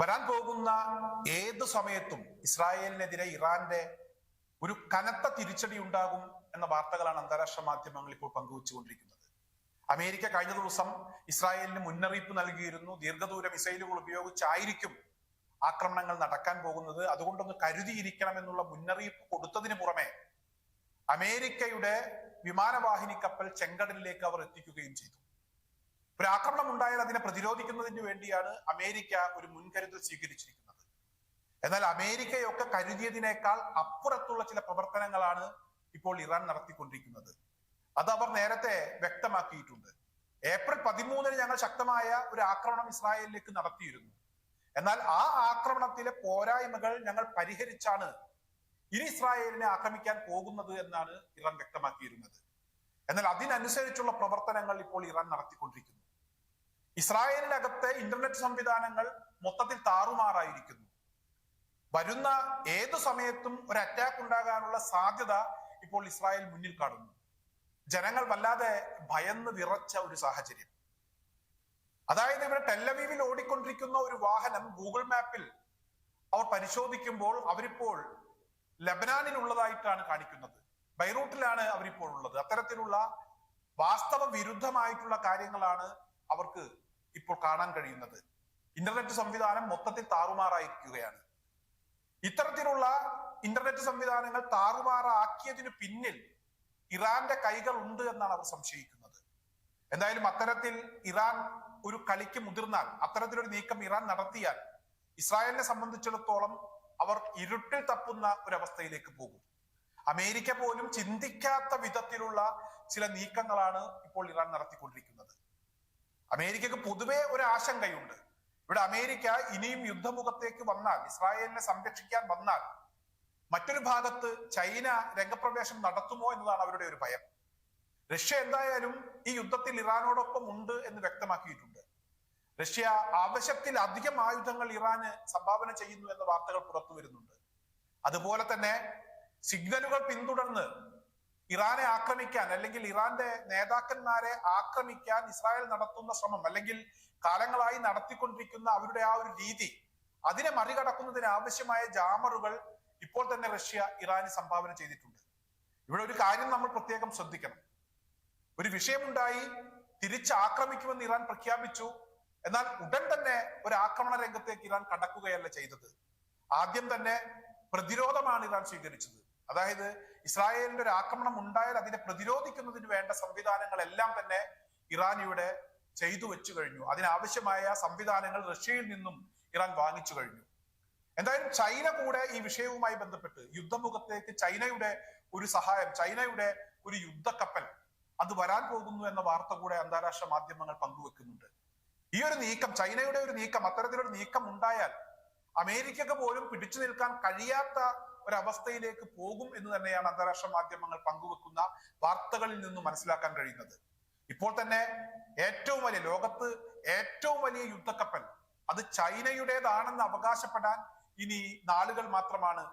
വരാൻ പോകുന്ന ഏത് സമയത്തും ഇസ്രായേലിനെതിരെ ഇറാന്റെ ഒരു കനത്ത തിരിച്ചടി ഉണ്ടാകും എന്ന വാർത്തകളാണ് അന്താരാഷ്ട്ര മാധ്യമങ്ങൾ ഇപ്പോൾ പങ്കുവച്ചുകൊണ്ടിരിക്കുന്നത്. അമേരിക്ക കഴിഞ്ഞ ദിവസം ഇസ്രായേലിന് മുന്നറിയിപ്പ് നൽകിയിരുന്നു. ദീർഘദൂര മിസൈലുകൾ ഉപയോഗിച്ചായിരിക്കും ആക്രമണങ്ങൾ നടക്കാൻ പോകുന്നത്. അതുകൊണ്ടൊന്ന് കരുതിയിരിക്കണം എന്നുള്ള മുന്നറിയിപ്പ് കൊടുത്തതിന് പുറമെ അമേരിക്കയുടെ വിമാനവാഹിനി കപ്പൽ ചെങ്കടലിലേക്ക് അവർ എത്തിക്കുകയും ചെയ്തു. ഒരു ആക്രമണം ഉണ്ടായാൽ അതിനെ പ്രതിരോധിക്കുന്നതിന് വേണ്ടിയാണ് അമേരിക്ക ഒരു മുൻകരുതൽ സ്വീകരിച്ചിരിക്കുന്നത്. എന്നാൽ അമേരിക്കയൊക്കെ കരുതിയതിനേക്കാൾ അപ്പുറത്തുള്ള ചില പ്രവർത്തനങ്ങളാണ് ഇപ്പോൾ ഇറാൻ നടത്തിക്കൊണ്ടിരിക്കുന്നത്. അത് അവർ നേരത്തെ വ്യക്തമാക്കിയിട്ടുണ്ട്. ഏപ്രിൽ പതിമൂന്നിന് ഞങ്ങൾ ശക്തമായ ഒരു ആക്രമണം ഇസ്രായേലിലേക്ക് നടത്തിയിരുന്നു. എന്നാൽ ആ ആക്രമണത്തിലെ പോരായ്മകൾ ഞങ്ങൾ പരിഹരിച്ചാണ് ഇനി ഇസ്രായേലിനെ ആക്രമിക്കാൻ പോകുന്നത് എന്നാണ് ഇറാൻ വ്യക്തമാക്കിയിരുന്നത്. എന്നാൽ അതിനനുസരിച്ചുള്ള പ്രവർത്തനങ്ങൾ ഇപ്പോൾ ഇറാൻ നടത്തിക്കൊണ്ടിരിക്കുന്നു. ഇസ്രായേലിനകത്തെ ഇന്റർനെറ്റ് സംവിധാനങ്ങൾ മൊത്തത്തിൽ താറുമാറായിരിക്കുന്നു. വരുന്ന ഏതു സമയത്തും ഒരു അറ്റാക്ക് ഉണ്ടാകാനുള്ള സാധ്യത ഇപ്പോൾ ഇസ്രായേൽ മുന്നിൽ കാണുന്നു. ജനങ്ങൾ വല്ലാതെ ഭയന്ന് വിറച്ച ഒരു സാഹചര്യം. അതായത് ഇവിടെ ടെല്ലവീവിൽ ഓടിക്കൊണ്ടിരിക്കുന്ന ഒരു വാഹനം ഗൂഗിൾ മാപ്പിൽ അവർ പരിശോധിക്കുമ്പോൾ അവരിപ്പോൾ ലബനാനിലുള്ളതായിട്ടാണ് കാണിക്കുന്നത്. ബൈറൂട്ടിലാണ് അവരിപ്പോൾ ഉള്ളത്. അത്തരത്തിലുള്ള വാസ്തവ വിരുദ്ധമായിട്ടുള്ള കാര്യങ്ങളാണ് അവർക്ക് ഇപ്പോൾ കാണാൻ കഴിയുന്നത്. ഇന്റർനെറ്റ് സംവിധാനം മൊത്തത്തിൽ താറുമാറായിരിക്കുകയാണ്. ഇത്തരത്തിലുള്ള ഇന്റർനെറ്റ് സംവിധാനങ്ങൾ താറുമാറാക്കിയതിനു പിന്നിൽ ഇറാന്റെ കൈകൾ ഉണ്ട് എന്നാണ് അവർ സംശയിക്കുന്നത്. എന്തായാലും അത്തരത്തിൽ ഇറാൻ ഒരു കളിക്ക് മുതിർന്നാൽ അത്തരത്തിലൊരു നീക്കം ഇറാൻ നടത്തിയാൽ ഇസ്രായേലിനെ സംബന്ധിച്ചിടത്തോളം അവർ ഇരുട്ടിൽ തപ്പുന്ന ഒരവസ്ഥയിലേക്ക് പോകും. അമേരിക്ക പോലും ചിന്തിക്കാത്ത വിധത്തിലുള്ള ചില നീക്കങ്ങളാണ് ഇപ്പോൾ ഇറാൻ നടത്തിക്കൊണ്ടിരിക്കുന്നത്. അമേരിക്കക്ക് പൊതുവേ ഒരു ആശങ്കയുണ്ട്. ഇവിടെ അമേരിക്ക ഇനിയും യുദ്ധമുഖത്തേക്ക് വന്നാൽ ഇസ്രായേലിനെ സംരക്ഷിക്കാൻ വന്നാൽ മറ്റൊരു ഭാഗത്ത് ചൈന രംഗപ്രവേശം നടത്തുമോ എന്നതാണ് അവരുടെ ഒരു ഭയം. റഷ്യ എന്തായാലും ഈ യുദ്ധത്തിൽ ഇറാനോടൊപ്പം ഉണ്ട് എന്ന് വ്യക്തമാക്കിയിട്ടുണ്ട്. റഷ്യ ആവശ്യത്തിൽ അധികം ആയുധങ്ങൾ ഇറാന് സംഭാവന ചെയ്യുന്നു എന്ന വാർത്തകൾ പുറത്തു വരുന്നുണ്ട് അതുപോലെ തന്നെ സിഗ്നലുകൾ പിന്തുടർന്ന് ഇറാനെ ആക്രമിക്കാൻ അല്ലെങ്കിൽ ഇറാന്റെ നേതാക്കന്മാരെ ആക്രമിക്കാൻ ഇസ്രായേൽ നടത്തുന്ന ശ്രമം അല്ലെങ്കിൽ കാലങ്ങളായി നടത്തിക്കൊണ്ടിരിക്കുന്ന അവരുടെ ആ ഒരു രീതി അതിനെ മറികടക്കുന്നതിന് ആവശ്യമായ ജാമറുകൾ ഇപ്പോൾ തന്നെ റഷ്യ ഇറാന് സംഭാവന ചെയ്തിട്ടുണ്ട്. ഇവിടെ ഒരു കാര്യം നമ്മൾ പ്രത്യേകം ശ്രദ്ധിക്കണം. ഒരു വിഷയമുണ്ടായി തിരിച്ച് ആക്രമിക്കുമെന്ന് ഇറാൻ പ്രഖ്യാപിച്ചു. എന്നാൽ ഉടൻ തന്നെ ഒരു ആക്രമണ രംഗത്തേക്ക് ഇറാൻ കടക്കുകയല്ല ചെയ്തത്. ആദ്യം തന്നെ പ്രതിരോധമാണ് ഇറാൻ സ്വീകരിച്ചത്. അതായത് ഇസ്രായേലിന്റെ ഒരു ആക്രമണം ഉണ്ടായാൽ അതിനെ പ്രതിരോധിക്കുന്നതിന് വേണ്ട സംവിധാനങ്ങളെല്ലാം തന്നെ ഇറാൻ ഇവിടെ ചെയ്തു വെച്ചു കഴിഞ്ഞു. അതിനാവശ്യമായ സംവിധാനങ്ങൾ റഷ്യയിൽ നിന്നും ഇറാൻ വാങ്ങിച്ചു കഴിഞ്ഞു. എന്തായാലും ചൈന കൂടെ ഈ വിഷയവുമായി ബന്ധപ്പെട്ട് യുദ്ധമുഖത്തേക്ക് ചൈനയുടെ ഒരു സഹായം ചൈനയുടെ ഒരു യുദ്ധക്കപ്പൽ അത് വരാൻ പോകുന്നു എന്ന വാർത്ത കൂടെ അന്താരാഷ്ട്ര മാധ്യമങ്ങൾ പങ്കുവെക്കുന്നുണ്ട്. ഈ ഒരു നീക്കം ചൈനയുടെ ഒരു നീക്കം അത്തരത്തിലൊരു നീക്കം ഉണ്ടായാൽ അമേരിക്കക്ക് പോലും പിടിച്ചു നിൽക്കാൻ കഴിയാത്ത ഒരവസ്ഥയിലേക്ക് പോകും എന്ന് തന്നെയാണ് അന്താരാഷ്ട്ര മാധ്യമങ്ങൾ പങ്കുവെക്കുന്ന വാർത്തകളിൽ നിന്നും മനസ്സിലാക്കാൻ കഴിയുന്നത്. ഇപ്പോൾ തന്നെ ഏറ്റവും വലിയ ലോകത്ത് ഏറ്റവും വലിയ യുദ്ധക്കപ്പൽ അത് ചൈനയുടേതാണെന്ന് അവകാശപ്പെടാൻ ഇനി നാളുകൾ മാത്രമാണ്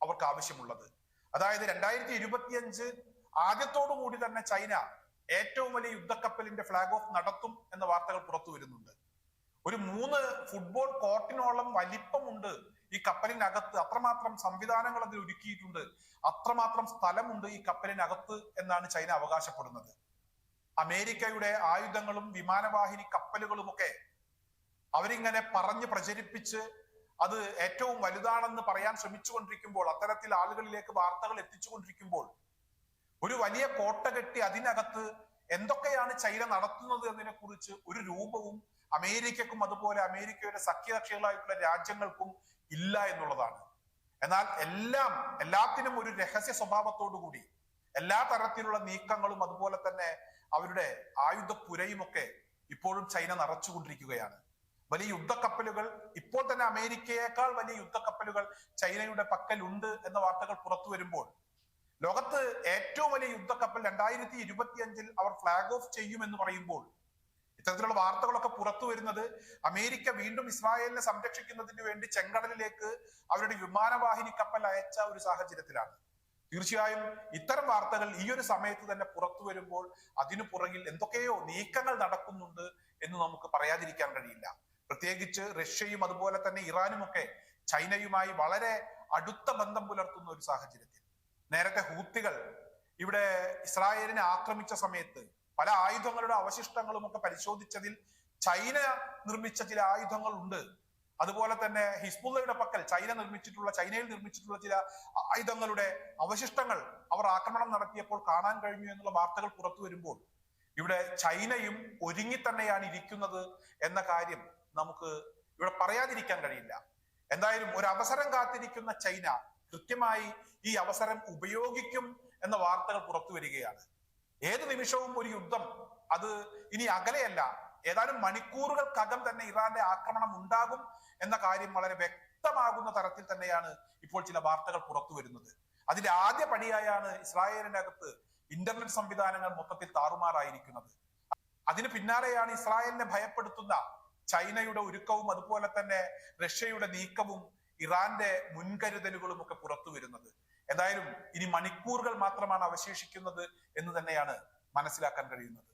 അവർക്ക് ആവശ്യമുള്ളത്. അതായത് രണ്ടായിരത്തി ഇരുപത്തിയഞ്ച് ആദ്യത്തോടു കൂടി തന്നെ ചൈന ഏറ്റവും വലിയ യുദ്ധക്കപ്പലിന്റെ ഫ്ലാഗ് ഓഫ് നടത്തും എന്ന വാർത്തകൾ പുറത്തു വരുന്നുണ്ട് ഒരു മൂന്ന് ഫുട്ബോൾ കോർട്ടിനോളം വലിപ്പമുണ്ട് ഈ കപ്പലിനകത്ത്. അത്രമാത്രം സംവിധാനങ്ങൾ അതിൽ ഒരുക്കിയിട്ടുണ്ട്. അത്രമാത്രം സ്ഥലമുണ്ട് ഈ കപ്പലിനകത്ത് എന്നാണ് ചൈന അവകാശപ്പെടുന്നത്. അമേരിക്കയുടെ ആയുധങ്ങളും വിമാനവാഹിനി കപ്പലുകളുമൊക്കെ അവരിങ്ങനെ പറഞ്ഞ് പ്രചരിപ്പിച്ച് അത് ഏറ്റവും വലുതാണെന്ന് പറയാൻ ശ്രമിച്ചുകൊണ്ടിരിക്കുമ്പോൾ അത്തരത്തിൽ ആളുകളിലേക്ക് വാർത്തകൾ എത്തിച്ചുകൊണ്ടിരിക്കുമ്പോൾ ഒരു വലിയ കോട്ട കെട്ടി അതിനകത്ത് എന്തൊക്കെയാണ് ചൈന നടത്തുന്നത് എന്നതിനെ കുറിച്ച് ഒരു രൂപവും അമേരിക്കക്കും അതുപോലെ അമേരിക്കയുടെ സഖ്യകക്ഷികളായിട്ടുള്ള രാജ്യങ്ങൾക്കും ഇല്ല എന്നുള്ളതാണ്. എന്നാൽ എല്ലാം എല്ലാത്തിനും ഒരു രഹസ്യ സ്വഭാവത്തോടുകൂടി എല്ലാ തരത്തിലുള്ള നീക്കങ്ങളും അതുപോലെ തന്നെ അവരുടെ ആയുധ പുരയുമൊക്കെ ഇപ്പോഴും ചൈന നിറച്ചുകൊണ്ടിരിക്കുകയാണ്. വലിയ യുദ്ധക്കപ്പലുകൾ ഇപ്പോൾ തന്നെ അമേരിക്കയേക്കാൾ വലിയ യുദ്ധക്കപ്പലുകൾ ചൈനയുടെ പക്കലുണ്ട് എന്ന വാർത്തകൾ പുറത്തു വരുമ്പോൾ ലോകത്ത് ഏറ്റവും വലിയ യുദ്ധക്കപ്പൽ രണ്ടായിരത്തി ഇരുപത്തിയഞ്ചിൽ അവർ ഫ്ലാഗ് ഓഫ് ചെയ്യുമെന്ന് പറയുമ്പോൾ ഇത്തരത്തിലുള്ള വാർത്തകളൊക്കെ പുറത്തു വരുന്നത് അമേരിക്ക വീണ്ടും ഇസ്രായേലിനെ സംരക്ഷിക്കുന്നതിന് വേണ്ടി ചെങ്കടലിലേക്ക് അവരുടെ വിമാനവാഹിനി കപ്പൽ അയച്ച ഒരു സാഹചര്യത്തിലാണ്. തീർച്ചയായും ഇത്തരം വാർത്തകൾ ഈ ഒരു സമയത്ത് തന്നെ പുറത്തു വരുമ്പോൾ അതിനു പുറകിൽ എന്തൊക്കെയോ നീക്കങ്ങൾ നടക്കുന്നുണ്ട് എന്ന് നമുക്ക് പറയാതിരിക്കാൻ കഴിയില്ല. പ്രത്യേകിച്ച് റഷ്യയും അതുപോലെ തന്നെ ഇറാനും ഒക്കെ ചൈനയുമായി വളരെ അടുത്ത ബന്ധം പുലർത്തുന്ന ഒരു സാഹചര്യത്തിൽ. നേരത്തെ ഹൂത്തികൾ ഇവിടെ ഇസ്രായേലിനെ ആക്രമിച്ച സമയത്ത് പല ആയുധങ്ങളുടെ അവശിഷ്ടങ്ങളും ഒക്കെ പരിശോധിച്ചതിൽ ചൈന നിർമ്മിച്ച ചില ആയുധങ്ങൾ ഉണ്ട് അതുപോലെ തന്നെ ഹിസ്ബുള്ളയുടെ പക്കൽ ചൈന നിർമ്മിച്ചിട്ടുള്ള ചൈനയിൽ നിർമ്മിച്ചിട്ടുള്ള ചില ആയുധങ്ങളുടെ അവശിഷ്ടങ്ങൾ അവർ ആക്രമണം നടത്തിയപ്പോൾ കാണാൻ കഴിഞ്ഞു എന്നുള്ള വാർത്തകൾ പുറത്തു വരുമ്പോൾ ഇവിടെ ചൈനയും ഒരുങ്ങി തന്നെയാണ് ഇരിക്കുന്നത് എന്ന കാര്യം നമുക്ക് ഇവിടെ പറയാതിരിക്കാൻ കഴിയില്ല. എന്തായാലും ഒരു അവസരം കാത്തിരിക്കുന്ന ചൈന കൃത്യമായി ഈ അവസരം ഉപയോഗിക്കും എന്ന വാർത്തകൾ പുറത്തു വരികയാണ്. ഏത് നിമിഷവും ഒരു യുദ്ധം. അത് ഇനി അകലെയല്ല. ഏതാനും മണിക്കൂറുകൾക്കകം തന്നെ ഇറാന്റെ ആക്രമണം ഉണ്ടാകും എന്ന കാര്യം വളരെ വ്യക്തമാകുന്ന തരത്തിൽ തന്നെയാണ് ഇപ്പോൾ ചില വാർത്തകൾ പുറത്തു വരുന്നത്. അതിന്റെ ആദ്യ പടിയായാണ് ഇസ്രായേലിന്റെ അകത്ത് ഇന്റർനെറ്റ് സംവിധാനങ്ങൾ മൊത്തത്തിൽ താറുമാറായിരിക്കുന്നത്. അതിന് പിന്നാലെയാണ് ഇസ്രായേലിനെ ഭയപ്പെടുത്തുന്ന ചൈനയുടെ ഒരുക്കവും അതുപോലെ തന്നെ റഷ്യയുടെ നീക്കവും ഇറാന്റെ മുൻകരുതലുകളും ഒക്കെ പുറത്തു വരുന്നത്. എന്തായാലും ഇനി മണിക്കൂറുകൾ മാത്രമാണ് അവശേഷിക്കുന്നത് എന്ന് തന്നെയാണ് മനസ്സിലാക്കാൻ കഴിയുന്നത്.